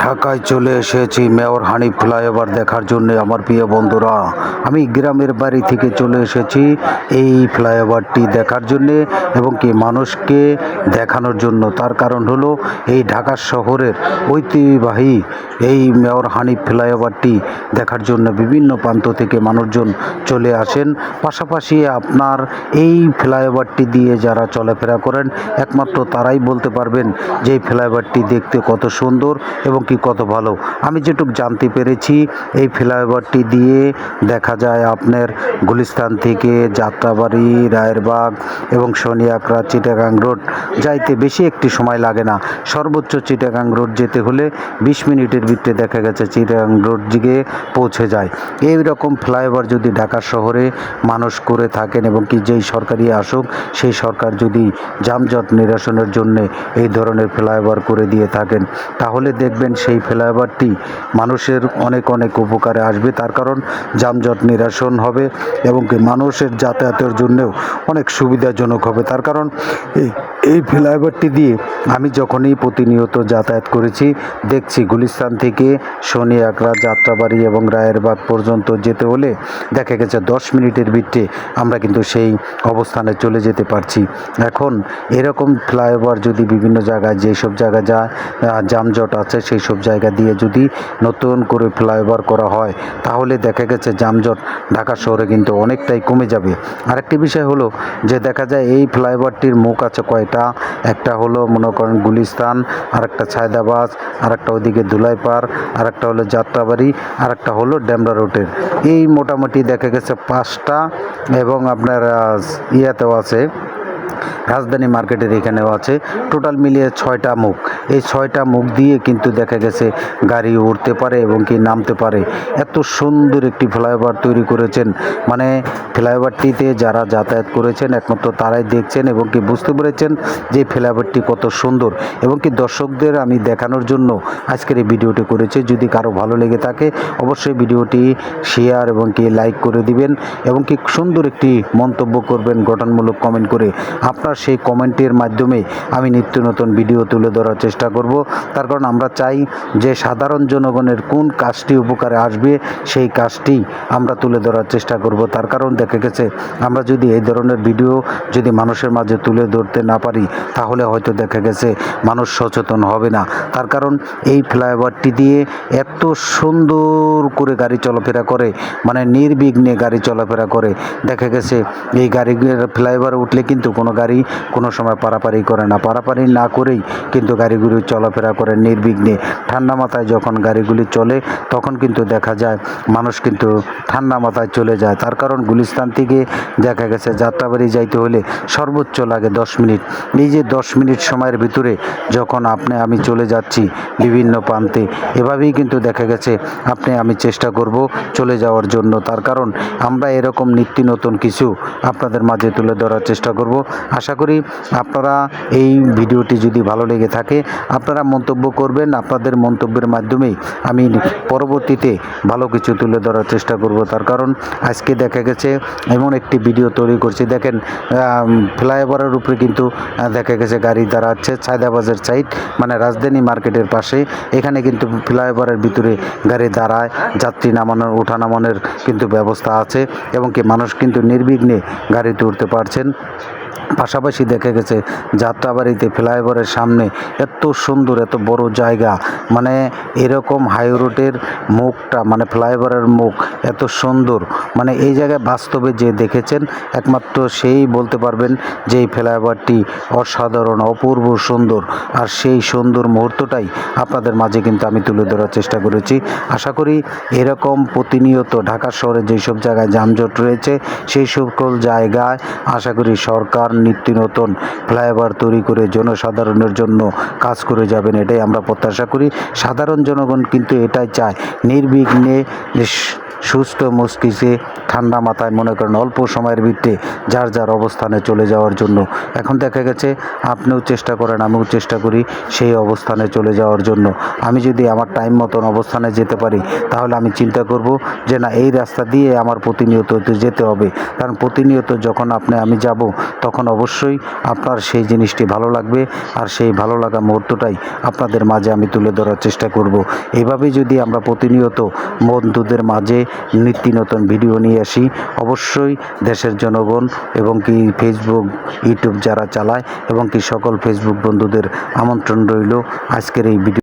ঢাকায় চলে এসেছি মেয়র হানিফ ফ্লাইওভার দেখার জন্য, আমার প্রিয় বন্ধুরা। আমি গ্রামের বাড়ি থেকে চলে এসেছি এই ফ্লাইওভারটি দেখার জন্যে এবং কি মানুষকে দেখানোর জন্য। তার কারণ হলো এই ঢাকা শহরের ঐতিহ্যবাহী এই মেয়র হানিফ ফ্লাইওভারটি দেখার জন্য বিভিন্ন প্রান্ত থেকে মানুষজন চলে আসেন। পাশাপাশি আপনার এই ফ্লাইওভারটি দিয়ে যারা চলাফেরা করেন, একমাত্র তারাই বলতে পারবেন যে এই ফ্লাইওভারটি দেখতে কত সুন্দর এবং কি কত ভালো। আমি যেটুকু জানতে পেরেছি, এই ফ্লাইওভারটি দিয়ে দেখা যায় আপনার গুলিস্তান থেকে যাত্রাবাড়ি, রায়েরবাগ এবং সোনিয়াকড়া চিটাগাং রোড। যাইতে বেশি একটি সময় লাগে না। সর্বোচ্চ চিটাগাং রোড যেতে হলে বিশ মিনিটের ভিতরে দেখা গেছে চিটাগাং রোড দিকে পৌঁছে যায়। এই রকম ফ্লাইওভার যদি ঢাকা শহরে মানুষ করে থাকেন এবং কি যেই সরকারি আসুক, সেই সরকার যদি যানজট নিরসনের জন্য এই ধরনের ফ্লাইওভার করে দিয়ে থাকেন, তাহলে দেখবেন সেই ফ্লাইওভারটি মানুষের অনেক অনেক উপকারে আসবে। তার কারণ যানজট নিরসন হবে এবং কি মানুষের যাতায়াতের জন্যেও অনেক সুবিধাজনক হবে। তার কারণ এই এই ফ্লাইওভারটি দিয়ে আমি যখনই প্রতিনিয়ত যাতায়াত করেছি, দেখছি গুলিস্তান থেকে শনি আকরা যাত্রাবাড়ি এবং রায়েরবাগ পর্যন্ত যেতে হলে দেখা গেছে দশ মিনিটের ভিতরে আমরা কিন্তু সেই অবস্থানে চলে যেতে পারছি। এখন এরকম ফ্লাইওভার যদি বিভিন্ন জায়গায়, যেসব জায়গা যা যানজট আছে সেই সব জায়গা দিয়ে যদি নতুন করে ফ্লাইওভার করা হয়, তাহলে দেখা গেছে যানজট ঢাকা শহরে কিন্তু অনেকটাই কমে যাবে। আরেকটি বিষয় হলো যে দেখা যায় এই ফ্লাইওভারটির মুখ আছে কয়টা? একটা হলো মনে করেন গুলিস্তান আর একটা ছায়দাবাজ, আরেকটা ওইদিকে ধুলাইপাড়, আরেকটা হলো যাত্রাবাড়ি, আরেকটা হলো ডেমরা রোডের। এই মোটামুটি দেখা গেছে পাঁচটা এবং আপনার ইয়াতেও আছে। রাজধানী মার্কেটের এখানেও আছে। টোটাল মিলিয়ে ছয়টা মুখ। এই ছয়টা মুখ দিয়ে কিন্তু দেখা গেছে গাড়ি উঠতে পারে এবং কি নামতে পারে। এত সুন্দর একটি ফ্লাইওভার তৈরি করেছেন। মানে ফ্লাইওভারটিতে যারা যাতায়াত করেছেন, একমাত্র তারাই দেখছেন এবং কি বুঝতে পেরেছেন যে ফ্লাইওভারটি কত সুন্দর এবং কি দর্শকদের আমি দেখানোর জন্য আজকের এই ভিডিওটি করেছি। যদি কারও ভালো লেগে থাকে, অবশ্যই ভিডিওটি শেয়ার এবং কি লাইক করে দিবেন এবং কি সুন্দর একটি মন্তব্য করবেন গঠনমূলক কমেন্ট করে। আপনার সেই কমেন্টের মাধ্যমে আমি নিত্য নতুন ভিডিও তুলে ধরার চেষ্টা করব। তার কারণ আমরা চাই যে সাধারণ জনগণের কোন কাজটি উপকারে আসবে, সেই কাজটি আমরা তুলে ধরার চেষ্টা করব। তার কারণ দেখা গেছে, আমরা যদি এই ধরনের ভিডিও যদি মানুষের মাঝে তুলে ধরতে না পারি, তাহলে হয়তো দেখা গেছে মানুষ সচেতন হবে না। তার কারণ এই ফ্লাইওভারটি দিয়ে এত সুন্দর করে গাড়ি চলাফেরা করে মানে নির্বিঘ্নে গাড়ি চলাফেরা করে, দেখা গেছে এই গাড়ি ফ্লাইওভার উঠলে কিন্তু কোনো গাড়ি কোনো সময় পারাপারি করে না। পারাপারি না করেই কিন্তু গাড়িগুলি চলাফেরা করে নির্বিঘ্নে। ঠান্ডা মাথায় যখন গাড়িগুলি চলে, তখন কিন্তু দেখা যায় মানুষ কিন্তু ঠান্ডা মাথায় চলে যায়। তার কারণ গুলিস্তান থেকে দেখা গেছে, যাত্রাবাড়ি যাইতে হলে সর্বোচ্চ লাগে দশ মিনিট। এই যে দশ মিনিট সময়ের ভিতরে যখন আপনি, আমি চলে যাচ্ছি বিভিন্ন প্রান্তে, এভাবেই কিন্তু দেখা গেছে, আপনি, আমি চেষ্টা করব চলে যাওয়ার জন্য। তার কারণ আমরা এরকম নিত্য নতুন কিছু আপনাদের মাঝে তুলে ধরার চেষ্টা করব। আশা করি আপনারা এই ভিডিওটি যদি ভালো লেগে থাকে, আপনারা মন্তব্য করবেন। আপনাদের মন্তব্যের মাধ্যমেই আমি পরবর্তীতে ভালো কিছু তুলে ধরার চেষ্টা করব। তার কারণ আজকে দেখা গেছে, এমন একটি ভিডিও তৈরি করছি। দেখেন ফ্লাইওভারের উপরে কিন্তু দেখা গেছে গাড়ি দাঁড়াচ্ছে ছায়দাবাজার সাইড মানে রাজধানী মার্কেটের পাশে। এখানে কিন্তু ফ্লাইওভারের ভিতরে গাড়ি দাঁড়ায়, যাত্রী নামানোর ওঠা নামানোর কিন্তু ব্যবস্থা আছে এবং কি মানুষ কিন্তু নির্বিঘ্নে গাড়িতে উঠতে পারছেন। পাশাপাশি দেখা গেছে যাত্রাবাড়িতে ফ্লাইওভারের সামনে এত সুন্দর, এত বড় জায়গা। মানে এরকম হাই রোডের মুখটা মানে ফ্লাইওভারের মুখ এত সুন্দর। মানে এই জায়গায় বাস্তবে যে দেখেছেন, একমাত্র সেই বলতে পারবেন যে এই ফ্লাইওভারটি অসাধারণ, অপূর্ব সুন্দর। আর সেই সুন্দর মুহূর্তটাই আপনাদের মাঝে কিন্তু আমি তুলে ধরার চেষ্টা করেছি। আশা করি এরকম প্রতিনিয়ত ঢাকা শহরে যেসব জায়গায় যানজট রয়েছে, সেই সকল জায়গায় আশা করি সরকার নিত্য নতুন ফ্লাইওভার তৈরি করে জনসাধারণের জন্য কাজ করে যাবেন, এটাই আমরা প্রত্যাশা করি। সাধারণ জনগণ কিন্তু এটাই চায়। নির্বিঘ্নে সুস্থ মস্তিষ্কে ঠান্ডা মাথায় মনে করেন অল্প সময়ের ভিত্তে যার যার অবস্থানে চলে যাওয়ার জন্য। এখন দেখা গেছে আপনিও চেষ্টা করেন, আমিও চেষ্টা করি সেই অবস্থানে চলে যাওয়ার জন্য। আমি যদি আমার টাইম মতন অবস্থানে যেতে পারি, তাহলে আমি চিন্তা করব যে না, এই রাস্তা দিয়ে আমার প্রতিনিয়ত যেতে হবে। কারণ প্রতিনিয়ত যখন আপনি, আমি যাব, তখন অবশ্যই আপনার সেই জিনিসটি ভালো লাগবে আর সেই ভালো লাগা মুহূর্তটাই আপনাদের মাঝে আমি তুলে ধরার চেষ্টা করব। এইভাবেই যদি আমরা প্রতিনিয়ত বন্ধুদের মাঝে নিত্য নতুন ভিডিও নিয়ে আসি। অবশ্যই দেশের জনগণ এবং কি ফেসবুক ইউটিউব যারা চালায় এবং কি সকল ফেসবুক বন্ধুদের আমন্ত্রণ রইল আজকের এই ভিডিও